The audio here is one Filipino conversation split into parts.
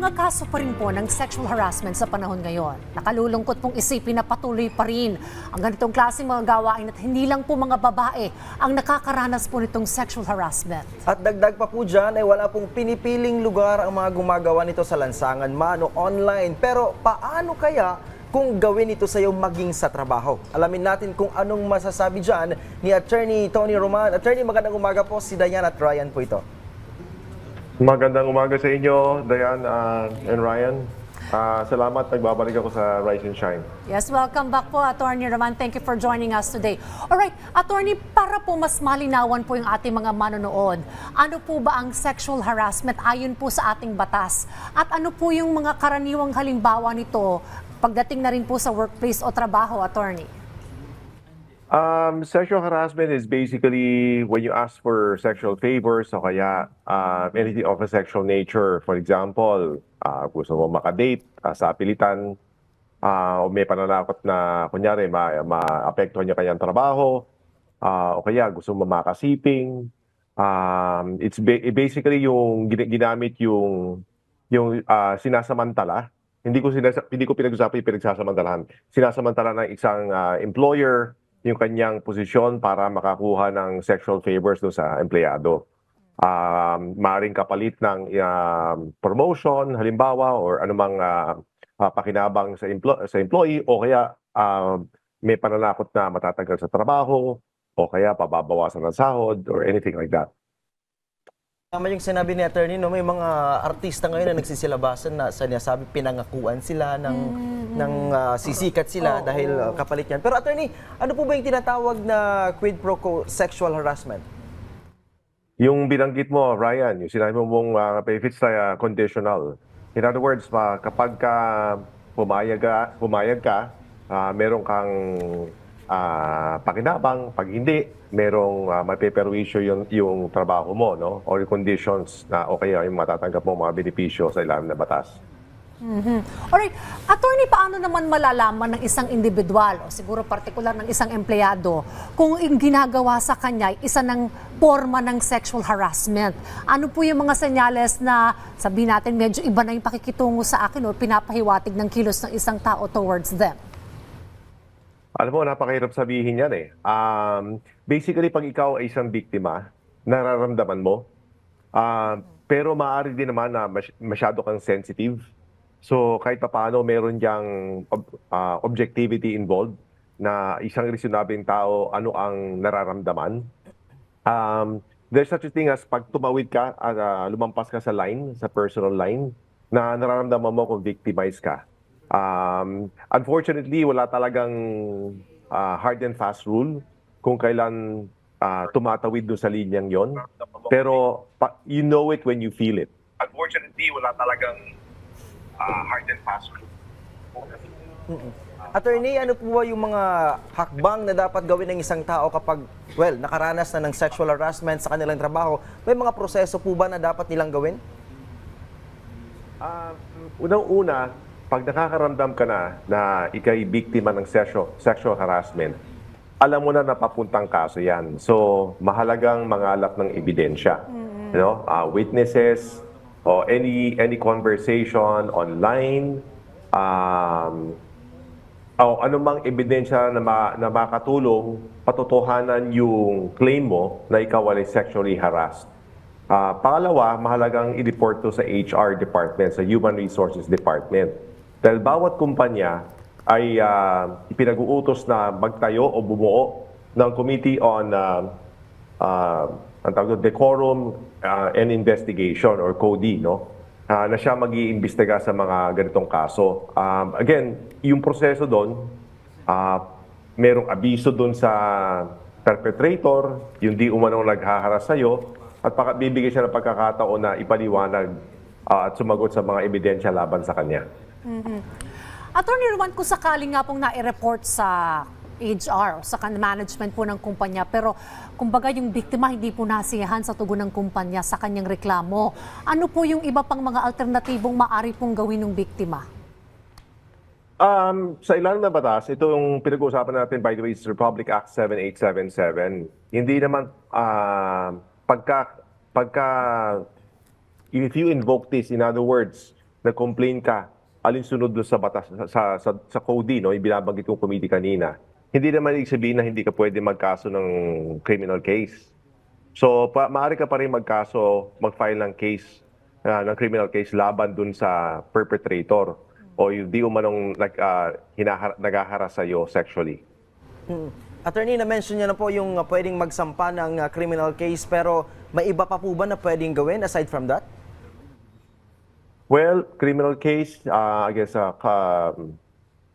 mga kaso pa rin po ng sexual harassment sa panahon ngayon. Nakalulungkot pong isipin na patuloy pa rin ang ganitong klaseng mga gawain at hindi lang po mga babae ang nakakaranas po nitong sexual harassment. At dagdag pa po dyan ay wala pong pinipiling lugar ang mga gumagawa nito sa lansangan man o online. Pero paano kaya kung gawin ito sa iyo maging sa trabaho? Alamin natin kung anong masasabi dyan ni Attorney Tony Roman. Attorney, magandang umaga po. Si Diane at Ryan po ito. Magandang umaga sa inyo, Diane uh, and Ryan. Ah, salamat, nagbabalik ako sa Rise and Shine. Yes, welcome back po, Attorney Roman. Thank you for joining us today. Alright, Attorney, para po mas malinawan po yung ating mga manonood, ano po ba ang sexual harassment ayon po sa ating batas? At ano po yung mga karaniwang halimbawa nito pagdating na rin po sa workplace o trabaho, Attorney? Um, sexual harassment is basically when you ask for sexual favors o kaya uh, anything of a sexual nature. For example, uh, gusto mo makadate uh, sa apilitan, uh, o may pananakot na kunyari ma- ma-apektuhan niya kanyang trabaho, uh, o kaya gusto mo makasiping. Um, it's ba- basically yung gina- ginamit yung yung uh, sinasamantala. Hindi ko sinasa- hindi ko pinag-usapan yung pinagsasamantalahan. Sinasamantala ng isang uh, employer yung kanyang posisyon para makakuha ng sexual favors do sa empleyado. Um, maring kapalit ng um, promotion, halimbawa, or anumang uh, uh, pakinabang sa, emplo- sa employee, o kaya um, may pananakot na matatagal sa trabaho, o kaya pababawasan ng sahod, or anything like that. Tama yung sinabi ni Attorney, no? may mga artista ngayon na nagsisilabasan na sinasabi pinangakuan sila ng, ng ah, sisikat sila dahil ah, kapalit yan. Pero Attorney, ano po ba yung tinatawag na quid pro quo sexual harassment? Yung binanggit mo, Ryan, yung sinabi mo mong uh, if it's uh, conditional. In other words, pa, kapag ka pumayag ka, pumayag ka ah, meron kang ah, pakinabang, pag hindi, merong uh, mapeperwisyo yung, yung trabaho mo, no? Or conditions na o kaya yung matatanggap mo mga benepisyo sa ilalim ng batas. Alright, attorney, paano naman malalaman ng isang individual o siguro partikular ng isang empleyado kung yung ginagawa sa kanya isa ng forma ng sexual harassment? Ano po yung mga senyales na sabihin natin medyo iba na yung pakikitungo sa akin o pinapahiwatig ng kilos ng isang tao towards them? Alam mo, napakahirap sabihin yan eh. Um, basically, pag ikaw ay isang biktima, nararamdaman mo. Ah, pero maaari din naman na mas- masyado kang sensitive. So, kahit papaano, meron diyang ob- ah, objectivity involved na isang reasonabling tao ano ang nararamdaman. Um, there's such a thing as pag tumawid ka, ah, lumampas ka sa line, sa personal line, na nararamdaman mo kung victimized ka. Um, unfortunately, wala talagang ah, hard and fast rule kung kailan ah, tumatawid doon sa linyang yon. Pero pa- you know it when you feel it. Unfortunately, wala talagang ah, hard and fast rule. Attorney, ano po ba yung mga hakbang na dapat gawin ng isang tao kapag, well, nakaranas na ng sexual harassment sa kanilang trabaho? May mga proseso po ba na dapat nilang gawin? Ah, unang-una, pag nakakaramdam ka na na ikay biktima ng sexual, sexual harassment, alam mo na napapuntang kaso yan. So, mahalagang mangalap ng ebidensya. You know, ah, witnesses, o any any conversation online, um, o anumang ebidensya na, ma, na makatulong patotohanan yung claim mo na ikaw ay sexually harassed. Ah, pangalawa, mahalagang i-report to sa HR department, sa Human Resources Department. Dahil bawat kumpanya ay ah, ipinag-uutos na magtayo o bumuo ng Committee on ah, ah, ang tawag Decorum ah, and Investigation or CODI, no? Ah, na siya mag-iimbestiga sa mga ganitong kaso. Um, again, yung proseso doon, ah, merong abiso doon sa perpetrator, yung di umanong naghaharas sa'yo, at paka- bibigyan siya ng pagkakataon na ipaliwanag ah, at sumagot sa mga ebidensya laban sa kanya. Attorney Roman, kung sakaling nga pong nai-report sa HR sa management po ng kumpanya, pero kumbaga yung biktima hindi po nasiyahan sa tugon ng kumpanya sa kanyang reklamo, ano po yung iba pang mga alternatibong maari pong gawin ng biktima? Um, sa ilalim ng batas, ito yung pinag-uusapan natin, by the way, is Republic Act 7877. Hindi naman, ah, pagka, pagka, if you invoke this, in other words, nag-complain ka, alinsunod doon sa batas, sa, sa, sa code, no, yung binabanggit kong committee kanina, hindi naman ibig sabihin na hindi ka pwede magkaso ng criminal case. So, pa, maaari ka pa rin magkaso, mag-file ng case, ah, ng criminal case laban dun sa perpetrator o yung di umanong nag, uh, nagaharas sa'yo sexually. Hmm. Attorney, na-mention niya na po yung uh, pwedeng magsampa ng uh, criminal case pero may iba pa po ba na pwedeng gawin aside from that? Well, criminal case, uh, I guess, uh, ka,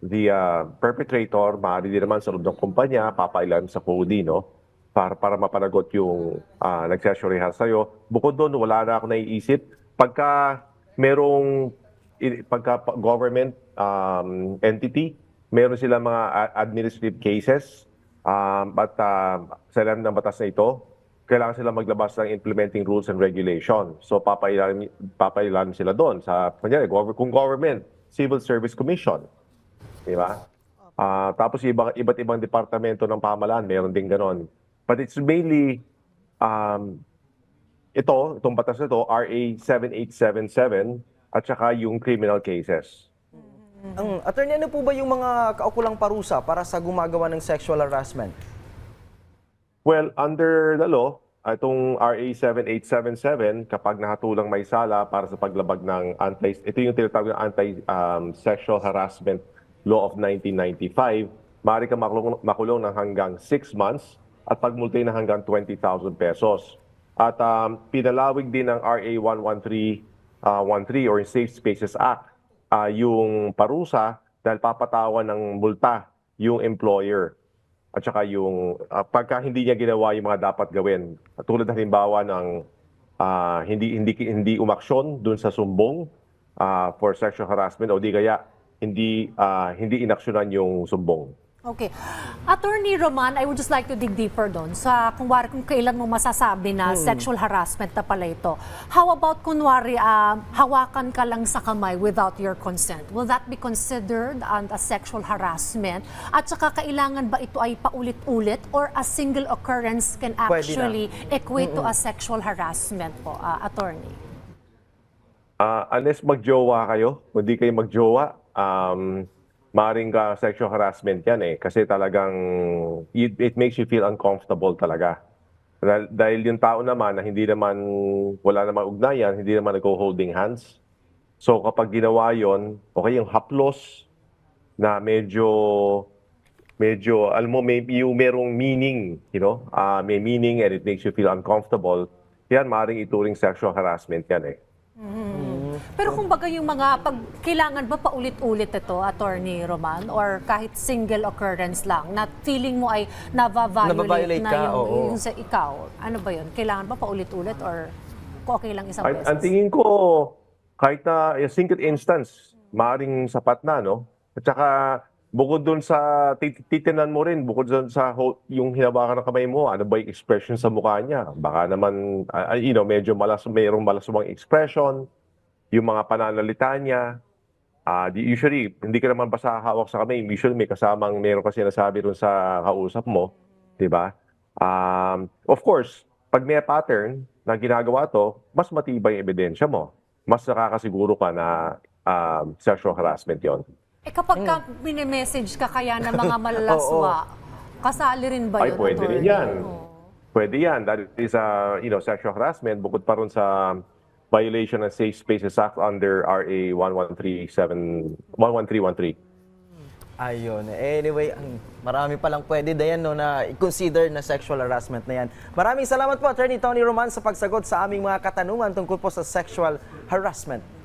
the uh, perpetrator, maaari din naman sa loob ng kumpanya, papailan sa CODI, no? Para, para mapanagot yung uh, nagsasyorehan sa'yo. Bukod doon, wala na ako naiisip. Pagka merong, pagka pa- government um, entity, meron sila mga administrative cases, um, at uh, sa ilalim ng batas na ito, kailangan sila maglabas ng implementing rules and regulation. So papailan, papailan sila doon sa kunyari, kung government, Civil Service Commission. Di ba? Ah, tapos iba, iba't ibang departamento ng pamahalaan, meron din ganon. But it's mainly um, ito, itong batas na ito, RA 7877 at saka yung criminal cases. Ang attorney, ano po ba yung mga kaukulang parusa para sa gumagawa ng sexual harassment? Well, under the law, itong RA 7877, kapag nakatulang may sala para sa paglabag ng anti, ito yung tinatawag na anti-sexual harassment law of 1995, maaari ka makulong, makulong ng hanggang 6 months at pagmultay na hanggang 20,000 pesos. At um, pinalawig din ng RA 113, uh, 13 or Safe Spaces Act ah, yung parusa dahil papatawan ng multa yung employer at saka yung ah, pagka hindi niya ginawa yung mga dapat gawin. Tulad halimbawa ng ah, hindi hindi hindi umaksyon dun sa sumbong ah, for sexual harassment o di kaya hindi ah, hindi inaksyonan yung sumbong. Okay. Attorney Roman, I would just like to dig deeper doon sa kung, wari, kung kailan mo masasabi na sexual harassment na pala ito. How about kunwari ah, hawakan ka lang sa kamay without your consent? Will that be considered um, a sexual harassment? At saka kailangan ba ito ay paulit-ulit or a single occurrence can actually equate to a sexual harassment po, ah, attorney? Ah, unless magjowa kayo, kung di kayo magjowa, um, maaaring ka sexual harassment yan eh. Kasi talagang it, it makes you feel uncomfortable talaga. Dahil, dahil yung tao naman na hindi naman, wala namang ugnayan, hindi naman nag-holding hands. So kapag ginawa yon, okay, yung haplos na medyo, medyo, alam mo, may, yung merong meaning, you know, ah, may meaning and it makes you feel uncomfortable, yan, maaaring ituring sexual harassment yan eh. Pero kung baga yung mga, pag kailangan ba paulit-ulit ito, Attorney Roman, or kahit single occurrence lang, na feeling mo ay nava-violate Nava-violate na ka, yung, oo. yung sa ikaw, ano ba yun? Kailangan ba paulit-ulit or kung okay lang isang beses? ang tingin ko, kahit na a single instance, maaring sapat na, no? At saka, bukod doon sa tit- titinan mo rin, bukod doon sa ho- yung hinawakan ng kamay mo, ano ba yung expression sa mukha niya? Baka naman, ah, you know, medyo malas, mayroong malaswang expression, yung mga pananalita niya. Di- usually, hindi ka naman basta hawak sa kamay. Usually, may kasamang meron kasi nasabi rin sa kausap mo. Di ba? Um, of course, pag may pattern na ginagawa to, mas matibay yung ebidensya mo. Mas nakakasiguro ka na um, sexual harassment yon. Eh kapag ka message ka kaya ng mga malalaswa, kasali rin ba Ay, yun, pwede rin yan. Oo. Pwede yan. That is a, you know, sexual harassment bukod pa rin sa violation ng Safe Spaces Act under RA 1137 11313. Ayun. Anyway, ang marami palang pwede dayan no, na i-consider na sexual harassment na yan. Maraming salamat po, Attorney Tony Roman, sa pagsagot sa aming mga katanungan tungkol po sa sexual harassment.